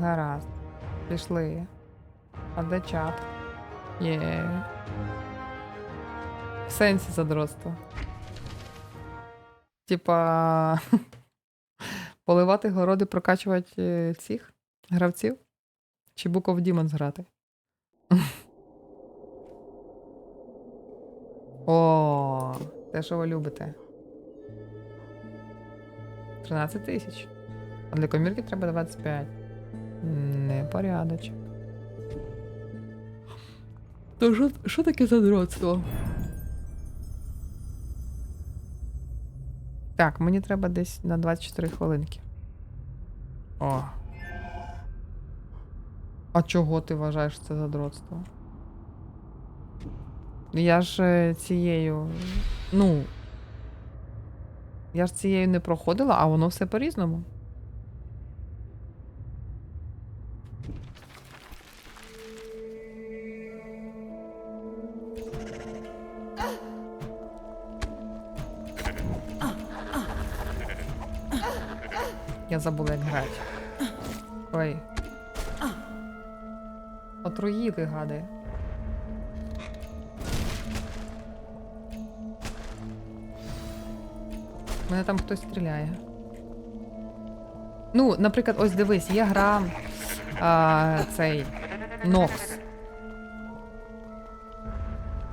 Гаразд. Пішли. А де чат? Є. В сенсі задротство. Типа. Поливати городи, прокачувати е, цих гравців? Чи Book of Demons грати? О, те, що ви любите. 13 тисяч. А для комірки треба 25. Непорядочок. То що, що таке задротство? Так, мені треба десь на 24 хвилинки. О. А чого ти вважаєш це задротство? Я ж е, цією. Ну. Я ж цією не проходила, а воно все по-різному. Забула, як грати. Ой. Отруїли, гади. Мене там хтось стріляє. Ну, наприклад, ось дивись, є гра а, цей Нокс.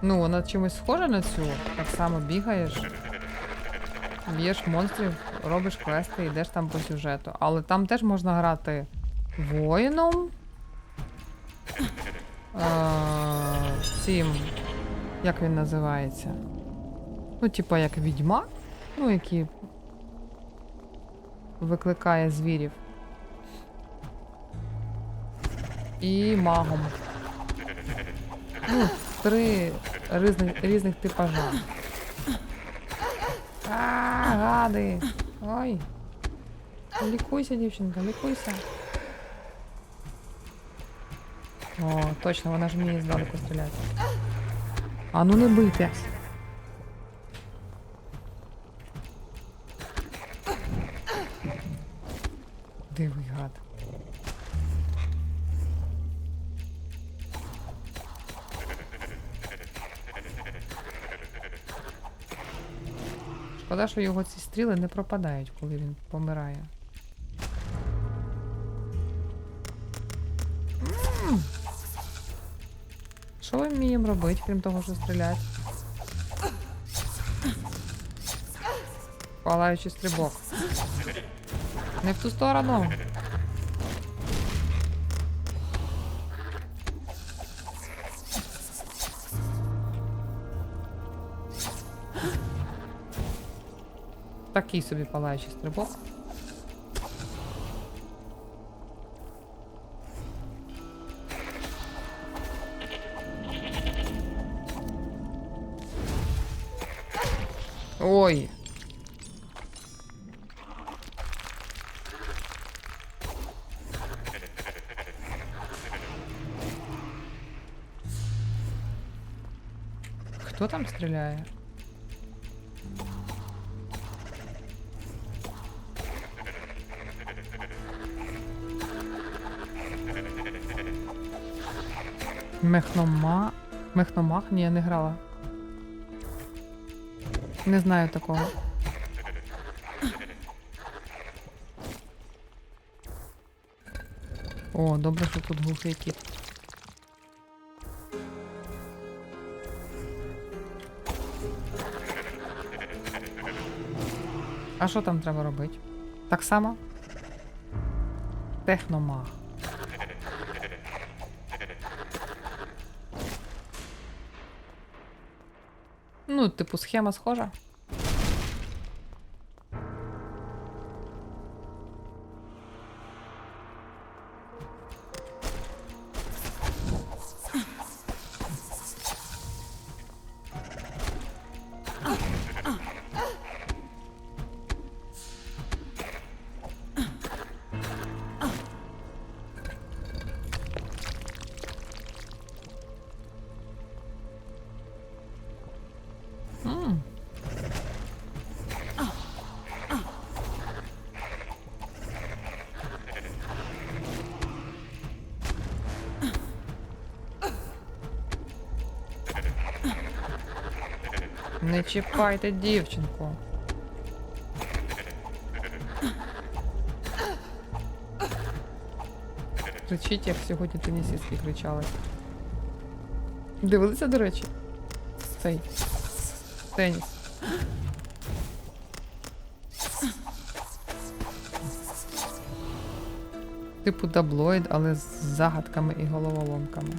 Ну, вона чимось схожа на цю. Так само бігаєш, б'єш монстрів, робиш квести, йдеш там по сюжету. Але там теж можна грати воїном. Цим. Як він називається? Ну, типа як відьма. Ну, які викликає звірів. І магом. Ну, три різних, різних типажа. А, гади. Ой. Лікуйся, дівчинка, лікуйся. О, точно, вона ж вміє здалеку стріляти. А ну не бийте. Шкода, що його ці стріли не пропадають, коли він помирає. Що ми вміємо робити, крім того, що стріляти? Палаючий стрибок. Не в ту сторону. Такий собі палаючий стрибок. Ой. Хто там стріляє? Мехнома. Мехномах? Ні, я не грала. Не знаю такого. О, добре, що тут глухий кіт. А що там треба робити? Так само? Техномаг. Ну, типу, схема схожа. Чіпайте дівчинку. Кричить, як сьогодні тенісістки кричали. Дивилися, до речі? Цей. Теніс. Типу таблоїд, але з загадками і головоломками.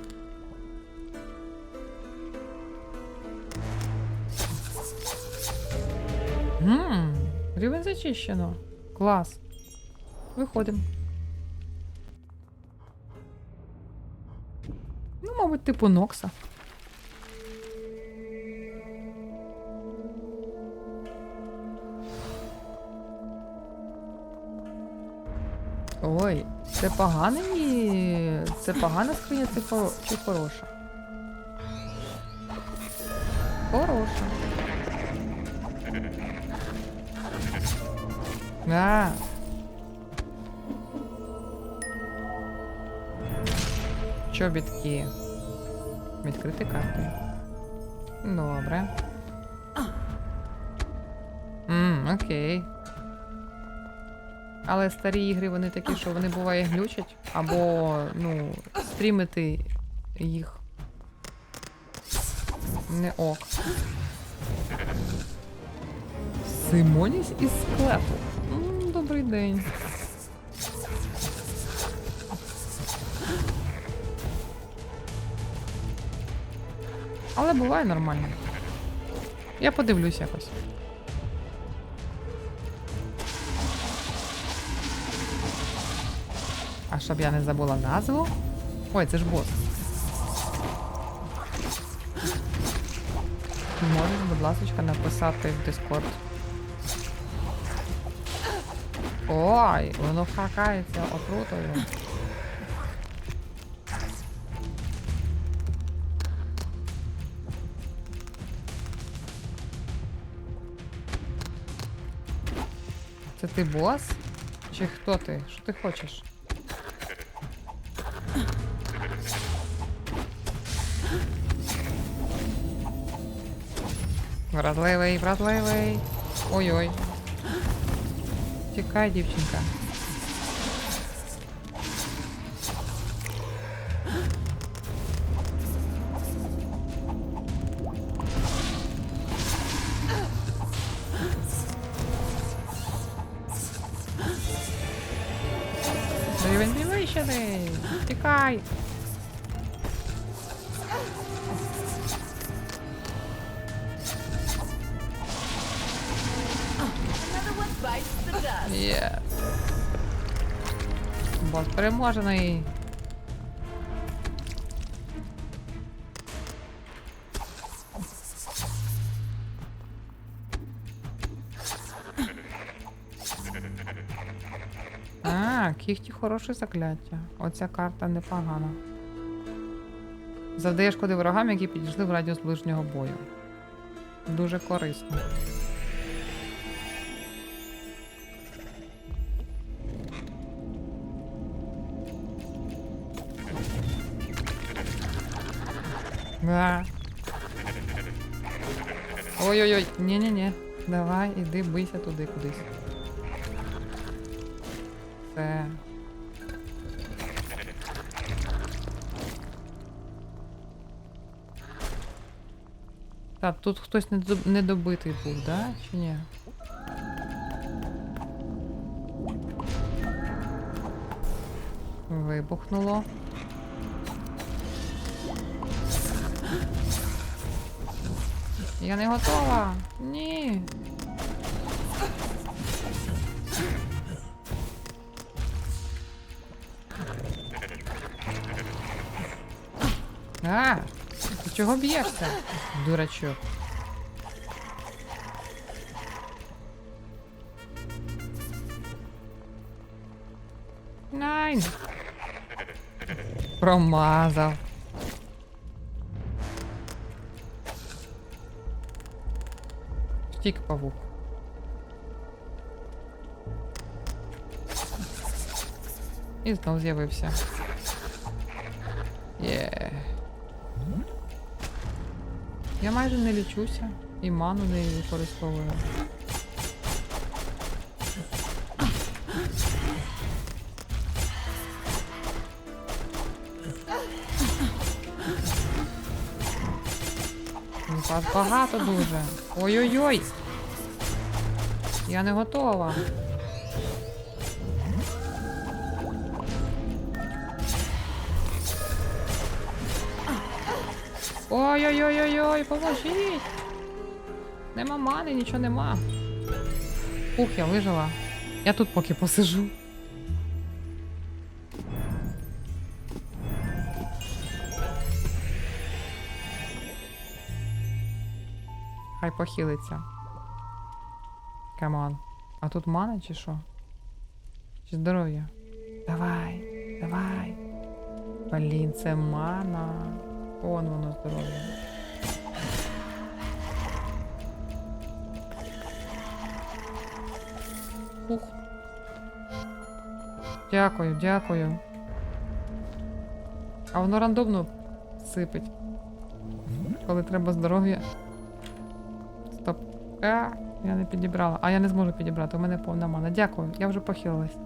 Зачищено. Клас. Виходимо. Ну, мабуть, типу Нокса. Ой, це поганий. Це погана скриня, це хоро... чи хороша? Хороша. А. Чобітки. Відкрити карти. Добре. Ммм, окей. Але старі ігри вони такі, що вони буває глючать, або, ну, стрімити їх. Не ок. Симоніс із склепу. Добрий день. Але буває нормально. Я подивлюсь якось. А щоб я не забула назву. Ой, це ж бос. Можеш, будь ласка, написати в Discord. Ой, воно хакається отрутою. Це ти бос? Чи хто ти? Що ти хочеш? Вразливий, вразливий. Ой-ой. Тікай, дівчинка. Рівень підвищений! Тікай! Є. Бос переможений. А, кіхті хороше закляття. Оця карта непогана. Завдає шкоди ворогам, які підійшли в радіус ближнього бою. Дуже корисно. Ой-ой-ой, ні-ні-ні. Давай, іди бийся туди кудись. Все. Так, тут хтось недо- недобитий був, да? Чи ні? Вибухнуло. Я не готова. Ні. А, ти чого б'єшся? Дурачок. Найн. Промазав. Втік павук. І знов з'явився. Є. Я майже не лічуся. І ману не використовую. Багато дуже. Ой-ой-ой! Я не готова. Ой-ой-ой-ой-ой, поможіть! Нема мани, нічого нема. Ух, я вижила. Я тут поки посижу. Хай похилиться. Камон. А тут мана чи що? Чи здоров'я? Давай, давай. Блін, це мана. Он воно здоров'я. Ух. Дякую, дякую. А воно рандомно сипить. Коли треба здоров'я. Стоп. А, я не підібрала. А я не зможу підібрати, у мене повна мана. Дякую, я вже похилилась.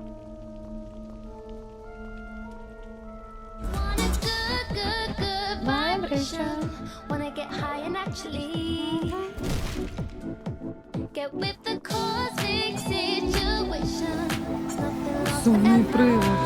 Want a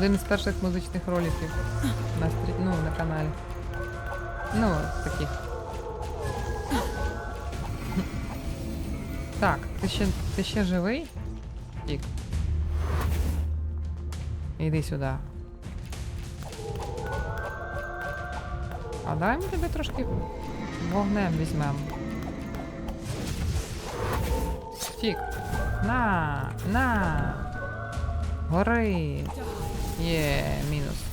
один із перших музичних роликів на стрі... ну, на каналі. Ну, таких. Так, ти ще, ти ще живий? Тік. Іди сюди. А дай ми тебе трошки вогнем візьмемо. Тік. На, на. Гори. Є, мінус.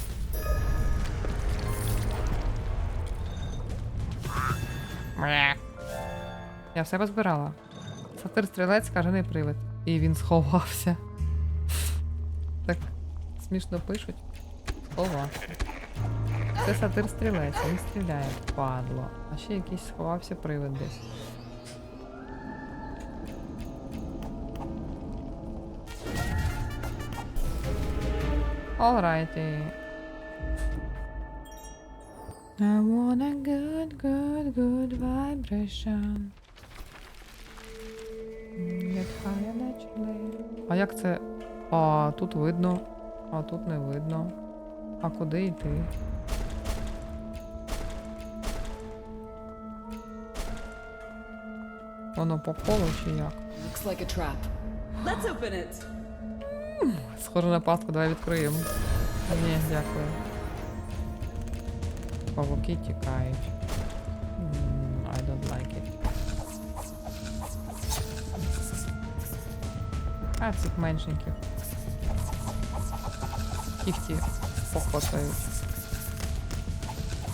Я все позбирала. Сатир стрілець кажений привид. І він сховався. Так смішно пишуть. Сховався. Це сатир стрілець, він стріляє, падло. А ще якийсь сховався привид десь. Alrighty. I want a good, good, good vibration. Get higher naturally. А як це? А тут видно, а тут не видно. А куди йти? Воно по колу чи як? Looks like a trap. Let's open it. Схоже на пастку, давай відкриємо. Ні, дякую. Павуки тікають. I don't like it. А цих меншеньких. Кіхті похотають.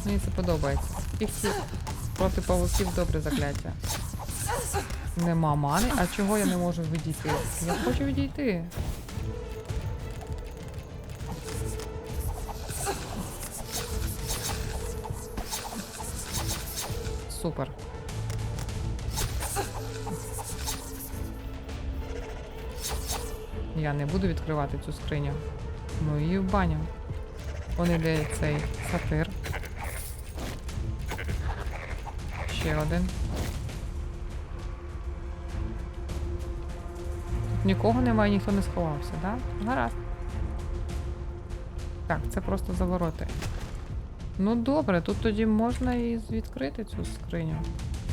Мені це подобається. Кіхті проти павуків добре закляття. Нема мани. А чого я не можу відійти? Я хочу відійти. Супер. Я не буду відкривати цю скриню. Ну і в баню. Он іде цей сатир. Ще один. Тут нікого немає, ніхто не сховався, так? Да? Гаразд. Так, це просто завороти. Ну добре, тут тоді можна і відкрити цю скриню.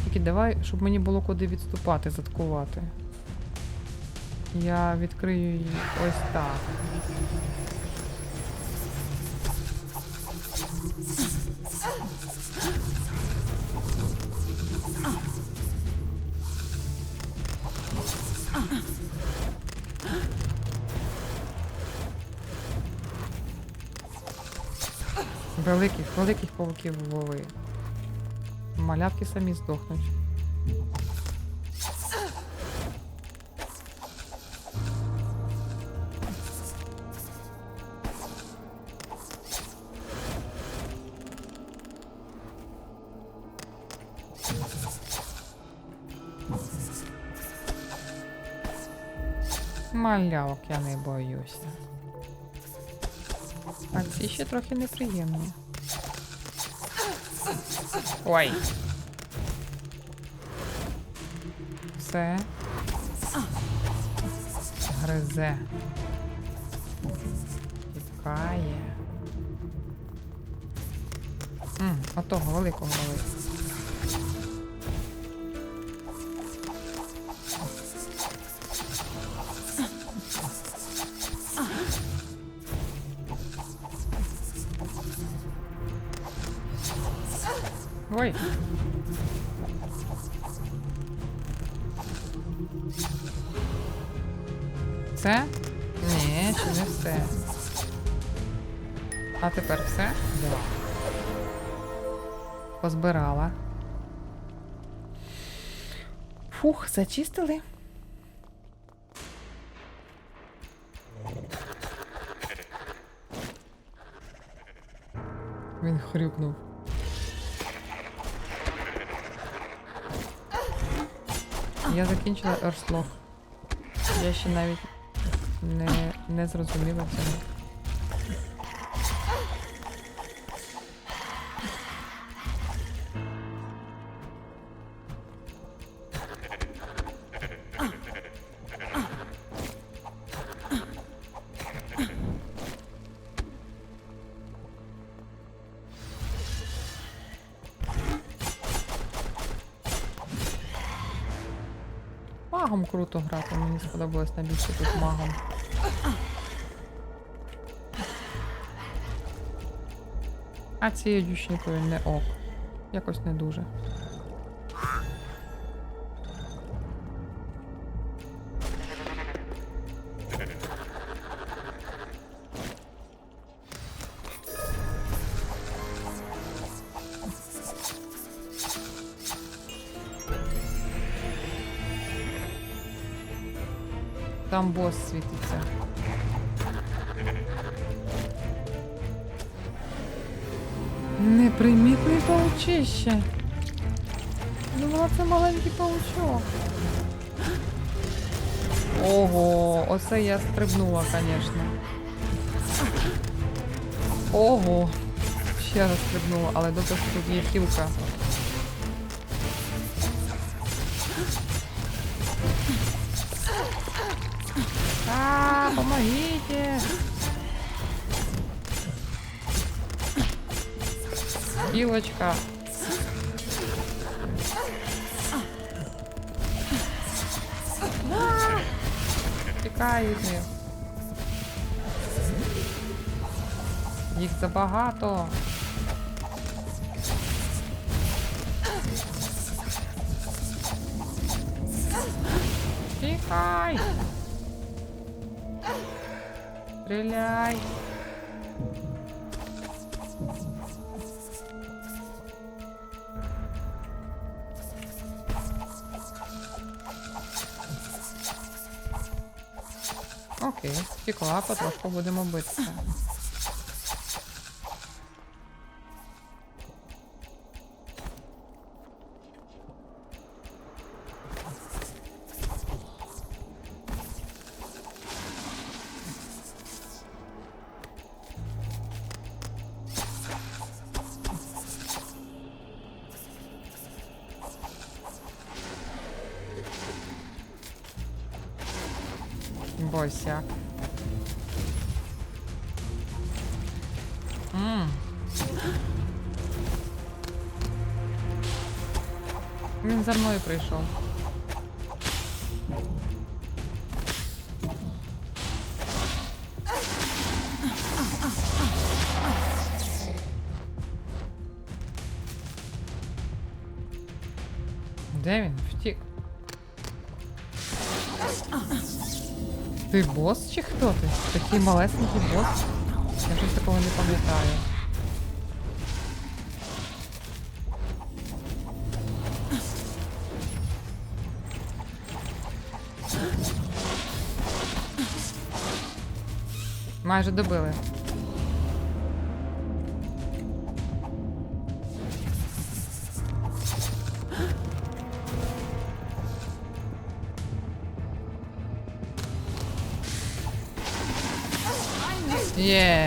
Тільки давай, щоб мені було куди відступати, заткувати. Я відкрию її ось так. Великих, великих павуків лови. Малявки самі здохнуть. Малявок я не боюся. Ці ще трохи неприємні. Ой. Все. Гризе. Тікає. М, отого великого великого. Ой. Все? Ні, ще не все. А тепер все? Да. Позбирала. Фух, зачистили. Він хрюкнув. Я закінчила Earthlock. Я ще навіть не, не зрозуміла цього. Круто грати, мені сподобалось найбільше тут магом. А цією дівчинкою не ок. Якось не дуже. Там бос світиться. Непримітний паучище. Думала, це маленький паучок. Ого, оце я стрибнула, звісно. Ого. Ще раз стрибнула, але добре, що тут є хілка. Пилочка. А, Тікай від них. Їх забагато. Тікай! Стреляй! Втекла, потрошку будемо битися. Босяк. Ммм. Він за мною прийшов. Де він? Втік. Ти бос чи хто ти? Такий малесенький бос? Я щось такого не пам'ятаю. Майже добили. Є. М,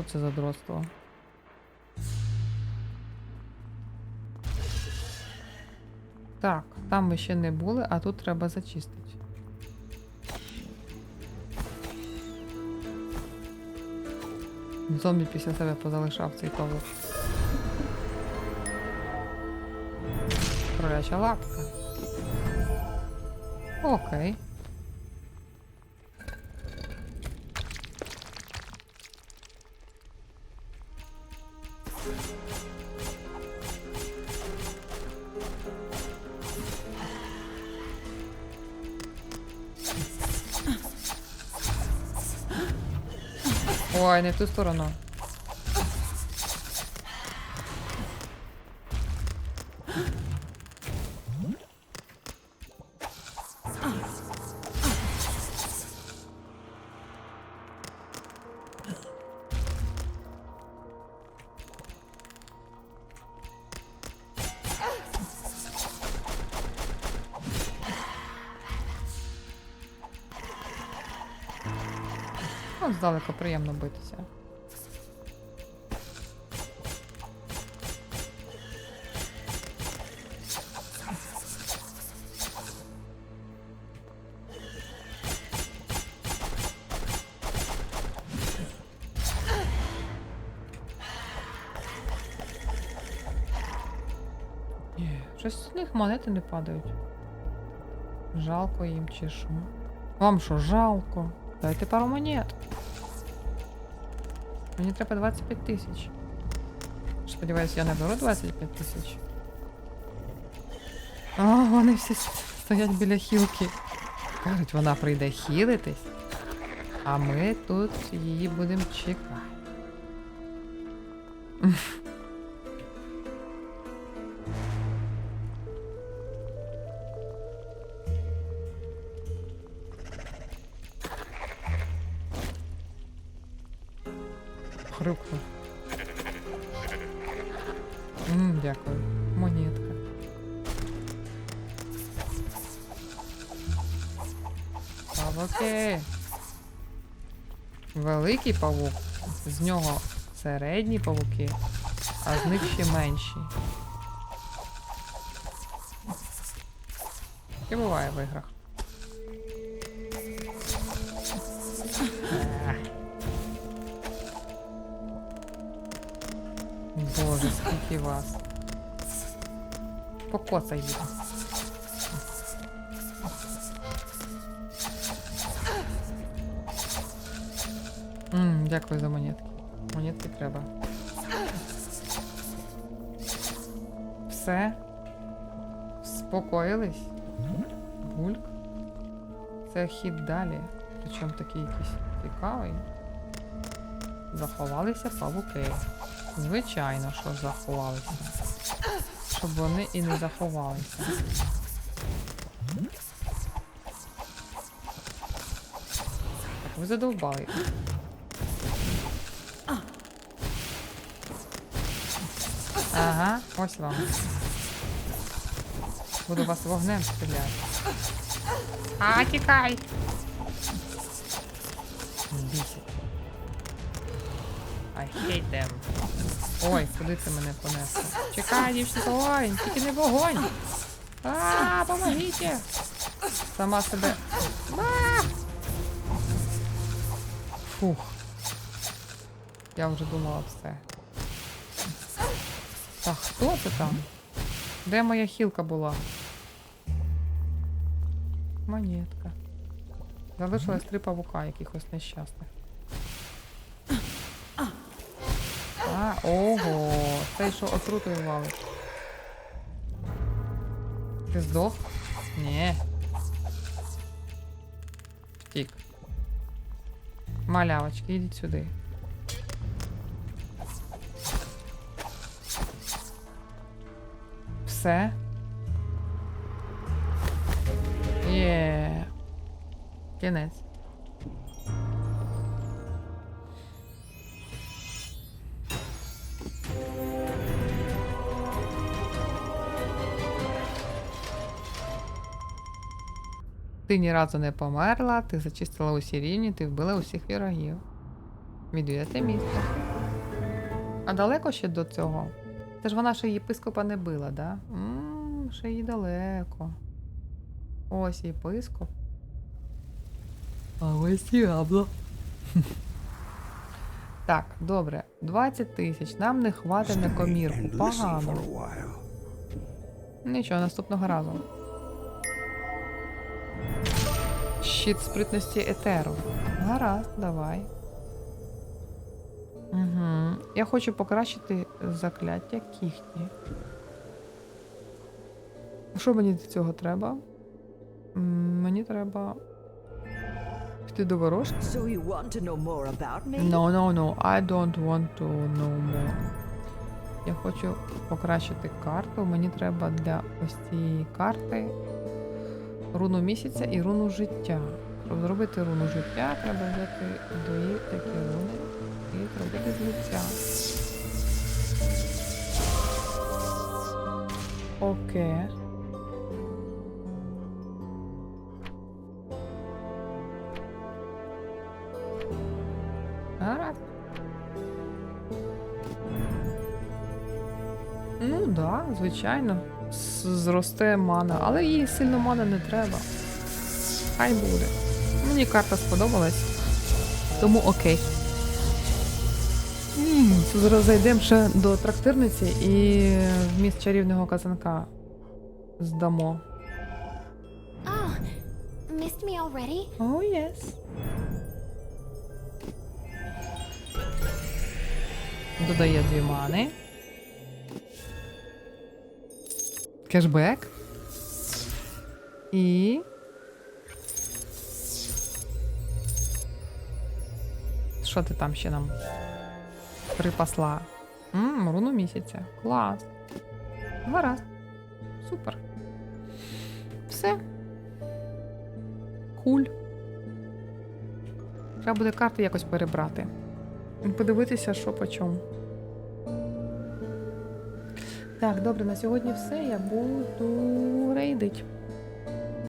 що це задротство. Так, там ми ще не були, а тут треба зачистити. Зомбі після себе позалишав цей павук. Кроляча лапка. Окей. Ой, не в ту сторону. Ну, здалеку приємно битися. Щось з них монети не падають. Жалко їм чи що? Вам що, жалко? Дайте пару монет. Мені треба 25 тисяч. Сподіваюсь, я не беру 25 тисяч. А, вони всі стоять біля хілки. Кажуть, вона прийде хілитись, а ми тут її будемо чекати. Хрюкнув. Мм, дякую. Монетка. Павуки. Великий павук. З нього середні павуки, а з них ще менші. І буває в іграх. Скільки вас. Покоцай їх. Ммм, дякую за монетки. Монетки треба. Все. Спокоїлись? Бульк. Це хід далі. Причому такий якийсь цікавий. Заховалися павуки. Звичайно, що заховалися. Щоб вони і не заховалися. Так, ви задовбали. Ага, ось вам. Буду вас вогнем стріляти. А, тікай! Бісить. I hate them. Ой, куди це мене понесло? Чекай, дівчинка, ой, тільки не вогонь. А, помогіть. Сама себе. А! Фух. Я вже думала все. Та хто це там? Де моя хілка була? монетка. Залишилось три павука якихось нещасних. А, ого, цей що отрутою валить. Ти здох? Ні. Втік. Малявочки, ідіть сюди. Все. Є. Кінець. Ти ні разу не померла, ти зачистила усі рівні, ти вбила усіх ворогів. Відвідати місто. А далеко ще до цього? Це ж вона ще єпископа не била, да? Ммм, ще їй далеко. Ось єпископ. А ось діабло. Так, добре. 20 тисяч. Нам не хватить на комірку. Погано. Нічого, наступного разу. Щит спритності етеру. Гаразд, давай. Угу. Я хочу покращити закляття кіхті. Що мені для цього треба? Мені треба. Піти до ворожки. So you want to know more about me? No, no, no, I don't want to know more. Я хочу покращити карту. Мені треба для ось цієї карти руну місяця і руну життя. Щоб зробити руну життя, треба взяти дві такі руни і зробити злиття. Окей. Гаразд. Ну так, да, звичайно. Зросте мана, але їй сильно мана не треба. Хай буде. Мені карта сподобалась. Тому окей. М, Зараз зайдемо ще до трактирниці і вміст чарівного казанка здамо. Oh, missed me already? О, єс. Додає дві мани. Кешбек. І. Що ти там ще нам припасла? Мм, руну місяця. Клас. Гаразд. Супер. Все. Куль. Треба буде карти якось перебрати. Подивитися, що по чому. Так, добре, на сьогодні все. Я буду рейдить.